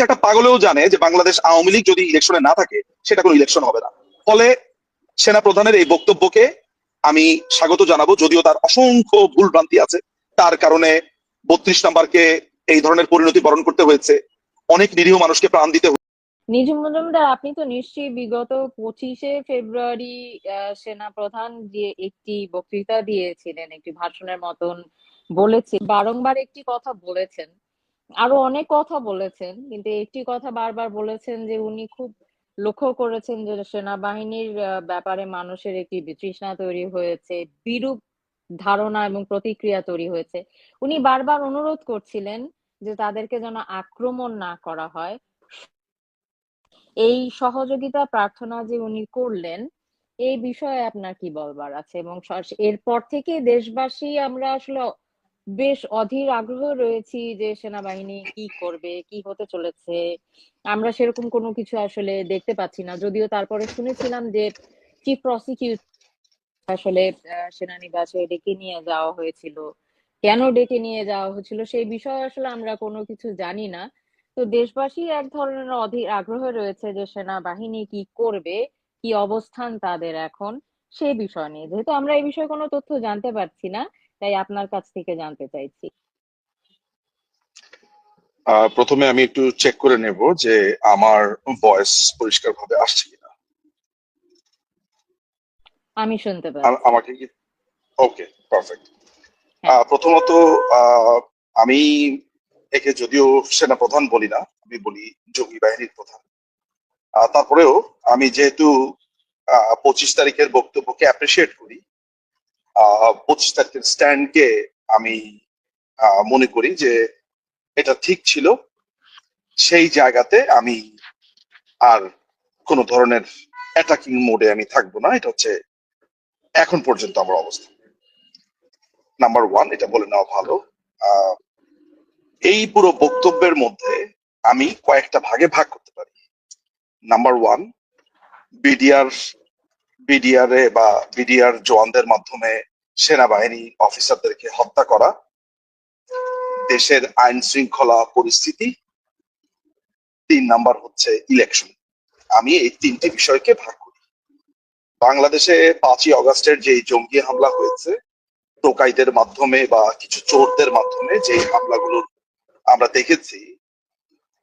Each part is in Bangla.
এটা একটা পাগলেও জানে যে বাংলাদেশ আওয়ামী লীগ যদি ইলেকশনে না থাকে, সেটা কোনো ইলেকশন হবে না। ফলে সেনা প্রধানের এই বক্তব্যকে আমি স্বাগত জানাব, যদিও তার অসংখ্য ভুল ভ্রান্তি আছে। তার কারণে বত্রিশ নাম্বারকে এই ধরনের পরিণতি বরণ করতে হয়েছে। অনেক নিরীহ মানুষকে প্রাণ দিতে নিজুম মজুমদার আপনি তো নিশ্চয়ই বিগত পঁচিশে ফেব্রুয়ারি সেনা প্রধান যে একটি বক্তৃতা দিয়েছিলেন, একটি ভাষণের মতন বলেছেন, বারংবার একটি কথা বলেছেন। আরও অনেক কথা বলেছেন, কিন্তু একটি কথা বারবার বলেছেন যে উনি খুব লক্ষ্য করেছেন যে সেনাবাহিনীর ব্যাপারে মানুষের একটি বিতৃষ্ণা তৈরি হয়েছে, বিরূপ ধারণা এবং প্রতিক্রিয়া তৈরি হয়েছে। উনি বারবার অনুরোধ করছিলেন যে তাদেরকে যেন আক্রমণ না করা হয়। এই সহযোগিতা প্রার্থনা যে উনি করলেন, এই বিষয়ে আপনার কি বলবার আছে? এবং এরপর থেকে দেশবাসী আমরা আসলে বেশ অধীর আগ্রহ রয়েছি যে সেনাবাহিনী কি করবে, কি হতে চলেছে। আমরা সেরকম কোনো কিছু আসলে দেখতে পাচ্ছি না। যদিও তারপরে শুনেছিলাম যে চিফ প্রসিকিউট আসলে সেনানিবাসে ডেকে নিয়ে যাওয়া হয়েছিল। কেন ডেকে নিয়ে যাওয়া হয়েছিল সেই বিষয়ে আসলে আমরা কোনো কিছু জানি না। তো দেশবাসী এক ধরনের অধীর আগ্রহ রয়েছে যে সেনাবাহিনী কি করবে, কি অবস্থান তাদের এখন সেই বিষয় নিয়ে। যেহেতু আমরা এই বিষয়ে কোনো তথ্য জানতে পারছি না তাই আপনার কাছ থেকে জানতে চাইছি। প্রথমে আমি একটু চেক করে নেব যে আমার ভয়েস পরিষ্কার ভাবে আসছে কিনা। আমি শুনতে পাচ্ছি। আমাকে কি? ওকে পারফেক্ট হ্যাঁ। প্রথমত আমি একে যদিও সেনা প্রধান বলি না আমি বলি জঙ্গি বাহিনীর প্রধান। তারপরেও আমি যেহেতু পঁচিশ তারিখের বক্তব্যকে অ্যাপ্রিসিয়েট করি পঁচিশ তারিখের স্ট্যান্ডকে আমি মনে করি যে এটা ঠিক ছিল। সেই জায়গাতে আমি আর কোনো ধরনের অ্যাটাকিং মোডে আমি থাকব না। এটা হচ্ছে এখন পর্যন্ত আমার অবস্থা। নাম্বার ওয়ান এটা বলে নেওয়া ভালো। এই পুরো বক্তব্যের মধ্যে আমি কয়েকটা ভাগে ভাগ করতে পারি। নাম্বার ওয়ান বিডিআর বিডিআর বা বিডিআর জওয়ানদের মাধ্যমে সেনাবাহিনী অফিসারদেরকে হত্যা করা, দেশের আইন শৃঙ্খলা পরিস্থিতি, তিন নাম্বার হচ্ছে ইলেকশন আমি এই তিনটি বিষয়কে ভাগ করি। বাংলাদেশে পাঁচই অগস্টের যে জঙ্গি হামলা হয়েছে, টোকাইদের মাধ্যমে বা কিছু চোরদের মাধ্যমে যে হামলাগুলোর আমরা দেখেছি,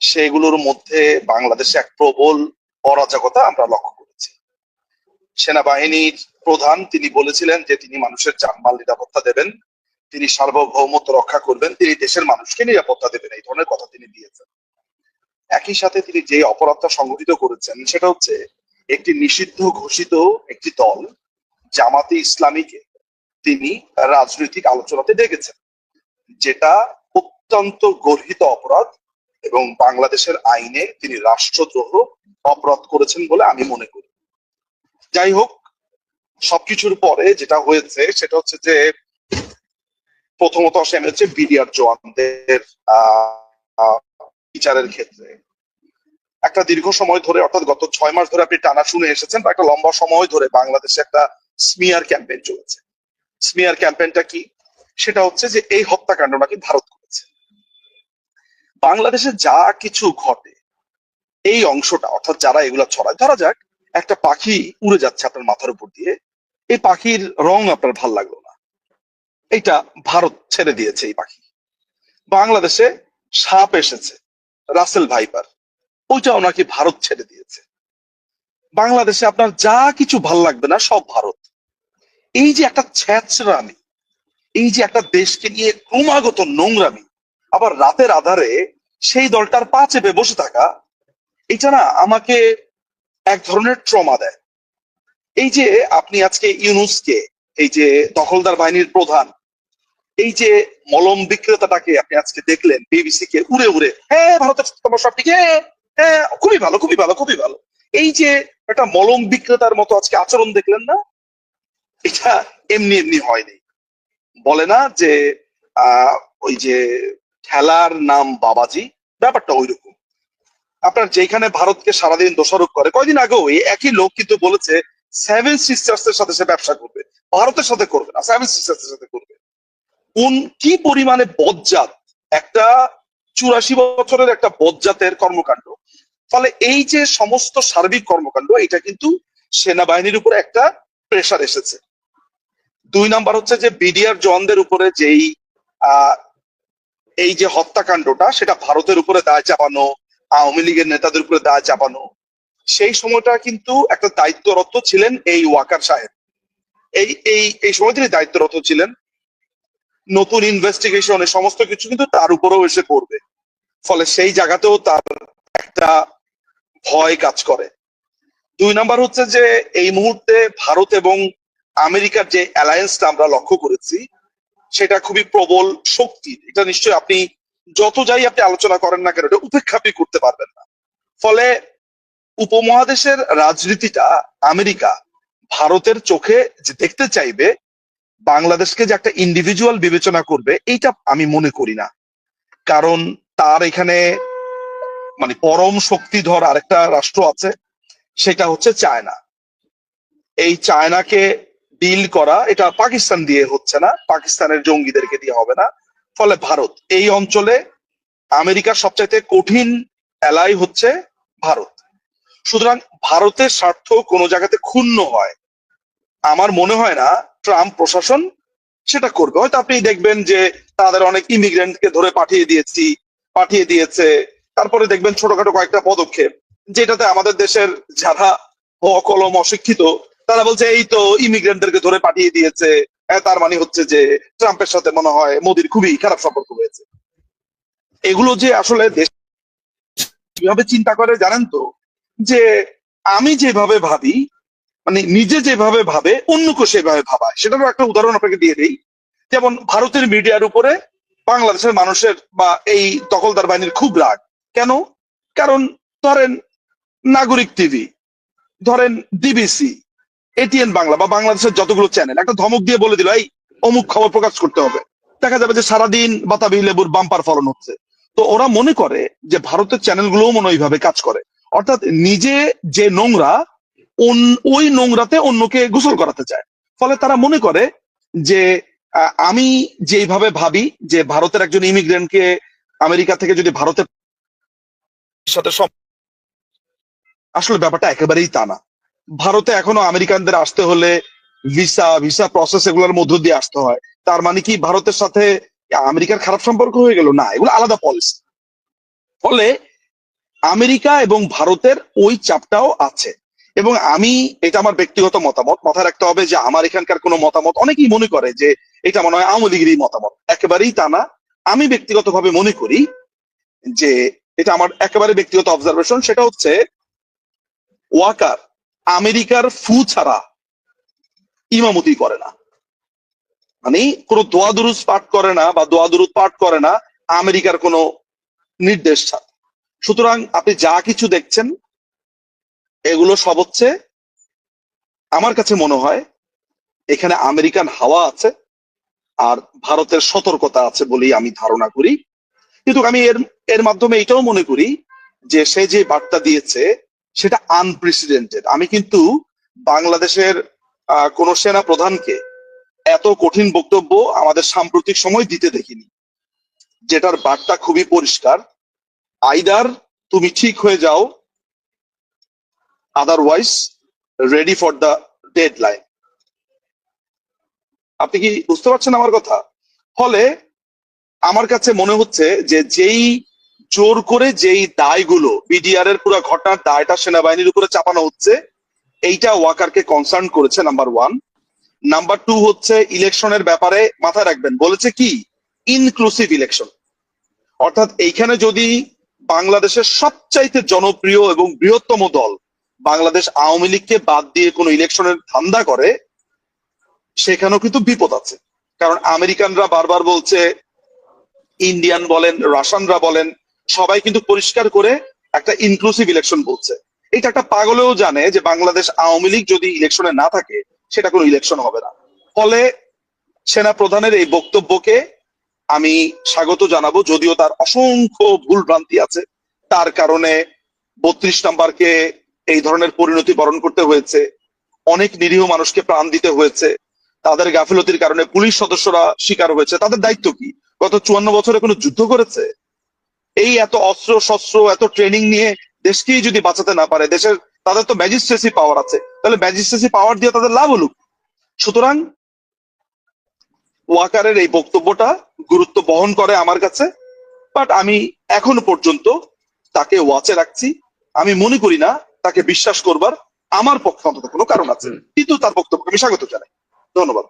সেগুলোর মধ্যে বাংলাদেশে এক প্রবল অরাজকতা আমরা লক্ষ্য সেনাবাহিনীর প্রধান তিনি বলেছিলেন যে তিনি মানুষের জানমাল নিরাপত্তা দেবেন, তিনি সার্বভৌমত্ব রক্ষা করবেন, তিনি দেশের মানুষকে নিরাপত্তা দেবেন, এই ধরনের কথা তিনি দিয়েছেন। একই সাথে তিনি যে অপরাধটা সংগঠিত করেছেন সেটা হচ্ছে একটি নিষিদ্ধ ঘোষিত একটি দল, জামাতে ইসলামীকে তিনি রাজনৈতিক আলোচনাতে ডেকেছেন, যেটা অত্যন্ত গর্হিত অপরাধ এবং বাংলাদেশের আইনে তিনি রাষ্ট্রদ্রোহ অপরাধ করেছেন বলে আমি মনে করি। যাই হোক সবকিছুর পরে যেটা হয়েছে, সেটা হচ্ছে যে প্রথমত আসে হচ্ছে বিডিআর জওয়ানদের বিচারের ক্ষেত্রে। একটা দীর্ঘ সময় ধরে, অর্থাৎ গত ছয় মাস ধরে আপনি টানা শুনে এসেছেন, বা একটা লম্বা সময় ধরে বাংলাদেশে একটা স্মিয়ার ক্যাম্পেইন চলেছে। স্মিয়ার ক্যাম্পেইনটা কি? সেটা হচ্ছে যে এই হত্যাকাণ্ড নাকি ভারত করেছে। বাংলাদেশে যা কিছু ঘটে, এই অংশটা, অর্থাৎ যারা এগুলা ছড়ায়, ধরা যাক একটা পাখি উড়ে যাচ্ছে আপনার মাথার উপর দিয়ে। এই পাখির রং আপনার ভালো লাগল না। এটা ভারত ছেড়ে দিয়েছে এই পাখি। বাংলাদেশে সাপ এসেছে, রাসেল ভাইপার। ওইটাও নাকি ভারত ছেড়ে দিয়েছে। বাংলাদেশে আপনার যা কিছু ভালো লাগবে না, সব ভারত। এই যে একটা ছ্যাঁচড়ামি, এই যে একটা দেশকে নিয়ে ক্রমাগত নোংরামি, আবার রাতের আধারে সেই দলটার পা চেপে বসে থাকা এটা না আমাকে এক ধরনের ট্রমা দেয়। এই যে আপনি আজকে ইউনুসকে, এই যে দখলদার বাহিনীর প্রধান, এই যে মলম বিক্রেতাটাকে আপনি আজকে দেখলেন বিবিসি কে উড়ে উড়ে হ্যাঁ ভারতের তোমার সব ঠিক হ্যাঁ খুবই ভালো খুবই ভালো খুবই ভালো। এই যে একটা মলম বিক্রেতার মতো আজকে আচরণ দেখলেন না? এটা এমনি এমনি হয়নি। বলে না যে, আহ, ওই যে ঠেলার নাম বাবাজি, ব্যাপারটা ওইরকম। আপনার যেখানে ভারতকে সারাদিন দোষারোপ করে, কয়দিন আগেও এই একই লোক কিন্তু বলেছে সেভেন সিস্টার্স এর সাথে সে ব্যবসা করবে, ভারতের সাথে করবে না সেভেন সিস্টার্স এর সাথে করবে। কোন, কি পরিমাণে বজ্জাত একটা চুরাশি বছরের একটা বজ্জাতের কর্মকাণ্ড? ফলে এই যে সমস্ত সার্বিক কর্মকাণ্ড, এটা কিন্তু সেনাবাহিনীর উপরে একটা প্রেসার এসেছে। দুই নাম্বার হচ্ছে যে বিডিআর জওয়ানদের উপরে যেই এই যে হত্যাকাণ্ডটা, সেটা ভারতের উপরে দায় চাপানো আওয়ামী লীগের নেতাদের উপরে দায় চাপানো। সেই সময়টা কিন্তু একটা দায়িত্বরত ছিলেন এই ওয়াকার সাহেব। এই এই এই সময় তিনি দায়িত্বরত ছিলেন। নতুন ইনভেস্টিগেশন সমস্ত কিছু কিন্তু তার উপরেও এসে পড়বে। ফলে সেই জায়গাতেও তার একটা ভয় কাজ করে। দুই নাম্বার হচ্ছে যে, এই মুহূর্তে ভারত এবং আমেরিকার যে অ্যালায়েন্সটা আমরা লক্ষ্য করেছি, সেটা খুবই প্রবল শক্তি এটা নিশ্চয়ই আপনি যত যাই আপনি আলোচনা করেন না কেন, এটা উপেক্ষা আপনি করতে পারবেন না। ফলে উপমহাদেশের রাজনীতিটা আমেরিকা ভারতের চোখে যে দেখতে চাইবে, বাংলাদেশকে যে একটা ইন্ডিভিজুয়াল বিবেচনা করবে, এইটা আমি মনে করি না। কারণ তার এখানে মানে পরম শক্তিধর আরেকটা রাষ্ট্র আছে, সেটা হচ্ছে চায়না। এই চায়নাকে ডিল করা, এটা পাকিস্তান দিয়ে হচ্ছে না, পাকিস্তানের জঙ্গিদেরকে দিয়ে হবে না। ফলে ভারত। এই অঞ্চলে আমেরিকার সবচাইতে কঠিন এলাই হচ্ছে ভারত। সুতরাং ভারতের স্বার্থ কোনো জায়গাতে ক্ষুণ্ণ হয়। আমার মনে হয় না ট্রাম্প প্রশাসন সেটা করবে। হয়তো আপনি দেখবেন যে তাদের অনেক ইমিগ্রেন্টকে ধরে পাঠিয়ে দিয়েছি, পাঠিয়ে দিয়েছে। তারপরে দেখবেন ছোটখাটো কয়েকটা পদক্ষেপ, যেটাতে আমাদের দেশের যারা অকলম অশিক্ষিত, তারা বলছে, এই তো ইমিগ্রেন্টদেরকে ধরে পাঠিয়ে দিয়েছে তার মানে হচ্ছে যে ট্রাম্পের সাথে মনে হয় মোদির খুবই খারাপ সম্পর্ক হয়েছে। এগুলো যে আসলে দেশ কীভাবে চিন্তা করে জানেন তো? যে আমি যেভাবে ভাবি মানে নিজে যেভাবে ভাবে অন্যকে সেভাবে ভাবায়। সেটারও একটা উদাহরণ আপনাকে দিয়ে দিই। যেমন ভারতের মিডিয়ার উপরে বাংলাদেশের মানুষের বা এই দখলদার বাহিনীর খুব রাগ। কেন? কারণ ধরেন নাগরিক টিভি, ধরেন ডিবিসি এটিএন বাংলা বা বাংলাদেশের যতগুলো চ্যানেল একটা ধমক দিয়ে বলে দিল, এই, অমুক খবর প্রকাশ করতে হবে। দেখা যাবে যে সারাদিন বাতাবি লেবুর বাম্পার ফলন হচ্ছে। তো ওরা মনে করে যে ভারতের চ্যানেলগুলোও মনে এইভাবে কাজ করে। অর্থাৎ নিজে যে নোংরা ওই নোংরাতে অন্যকে গোসল করাতে চায়। ফলে তারা মনে করে যে আমি যেইভাবে ভাবি যে ভারতের একজন ইমিগ্রেন্টকে আমেরিকা থেকে যদি ভারতের সাথে আসলে ব্যাপারটা একেবারেই তা না। ভারতে এখনও আমেরিকানদের আসতে হলে ভিসা ভিসা প্রসেস এগুলোর মধ্য দিয়ে আসতে হয়। তার মানে কি ভারতের সাথে আমেরিকার খারাপ সম্পর্ক হয়ে গেল? না, এগুলো আলাদা পলিসি ফলে আমেরিকা এবং ভারতের ওই চাপটাও আছে। এবং আমি এটা আমার ব্যক্তিগত মতামত। মাথায় রাখতে হবে যে আমার এখানকার কোনো মতামত, অনেকেই মনে করে যে এটা মনে হয় আওয়ামী লীগেরই মতামত। একেবারেই তা না। আমি ব্যক্তিগতভাবে মনে করি যে এটা আমার একেবারে ব্যক্তিগত অবজারভেশন সেটা হচ্ছে ওয়াকার আমেরিকার ফু ছাড়া ইমামতি করে না। মানে কোনো দোয়া দুরুজ পাঠ করে না বা দোয়া দুরুদ পাঠ করে না, আমেরিকার কোনো নির্দেশ ছাড়া। সুতরাং আপনি যা কিছু দেখছেন, এগুলো সব হচ্ছে আমার কাছে মনে হয় এখানে আমেরিকান হাওয়া আছে আর ভারতের সতর্কতা আছে বলেই আমি ধারণা করি। কিন্তু আমি এর এর মাধ্যমে এটাও মনে করি যে সে যে বার্তা দিয়েছে সেটা আনপ্রেসিডেন্টেড আমি কিন্তু বাংলাদেশের কোন সেনা প্রধানকে এত কঠিন বক্তব্য আমাদের সাম্প্রতিক সময় দিতে দেখিনি। যেটার বার্তা খুবই পরিষ্কার। আইদার তুমি ঠিক হয়ে যাও otherwise ready for the deadline আপনি কি বুঝতে পারছেন আমার কথা? ফলে আমার কাছে মনে হচ্ছে যে যেই জোর করে যেই দায়গুলো বিডিআর এর পুরো ঘটনার দায়টা সেনাবাহিনীর উপরে চাপানো হচ্ছে, এইটা ওয়াকারকে কনসার্ন করেছে নাম্বার ওয়ান নাম্বার টু হচ্ছে ইলেকশনের ব্যাপারে মাথায় রাখবেন, বলেছে কি? ইনক্লুসিভ ইলেকশন অর্থাৎ এইখানে যদি বাংলাদেশের সবচাইতে জনপ্রিয় এবং বৃহত্তম দল বাংলাদেশ আওয়ামী লীগকে বাদ দিয়ে কোনো ইলেকশনের ধান্দা করে, সেখানেও কিন্তু বিপদ আছে। কারণ আমেরিকানরা বারবার বলছে, ইন্ডিয়ান বলেন রাশিয়ানরা বলেন সবাই কিন্তু পরিষ্কার করে একটা ইনক্লুসিভ ইলেকশন বলছে। এটা একটা পাগলেও জানে যে বাংলাদেশ আওয়ামী লীগ যদি ইলেকশনে না থাকে, সেটা কোনো ইলেকশন হবে না। ফলে সেনা প্রধানের এই বক্তব্যকে আমি স্বাগত জানাব, যদিও তার অসংখ্য ভুল ভ্রান্তি আছে। তার কারণে বত্রিশ নাম্বারকে এই ধরনের পরিণতি বরণ করতে হয়েছে। অনেক নিরীহ মানুষকে প্রাণ দিতে হয়েছে। তাদের গাফিলতির কারণে পুলিশ সদস্যরা শিকার হয়েছে। তাদের দায়িত্ব কি? গত চুয়ান্ন বছরে কোনো যুদ্ধ করেছে? এই এত অস্ত্র শস্ত্র এত ট্রেনিং নিয়ে দেশকেই যদি বাঁচাতে না পারে দেশের তাদের তো ম্যাজিস্ট্রেসি পাওয়ার আছে। তাহলে ম্যাজিস্ট্রেসি পাওয়ার দিয়ে তাদের লাভ হলো। সুতরাং ওয়াকারের এই বক্তব্যটা গুরুত্ব বহন করে আমার কাছে বাট আমি এখনও পর্যন্ত তাকে ওয়াচে রাখছি। আমি মনে করি না তাকে বিশ্বাস করবার আমার পক্ষে অন্তত কোনো কারণ আছে। কিন্তু তার বক্তব্যকে আমি স্বাগত জানাই। ধন্যবাদ।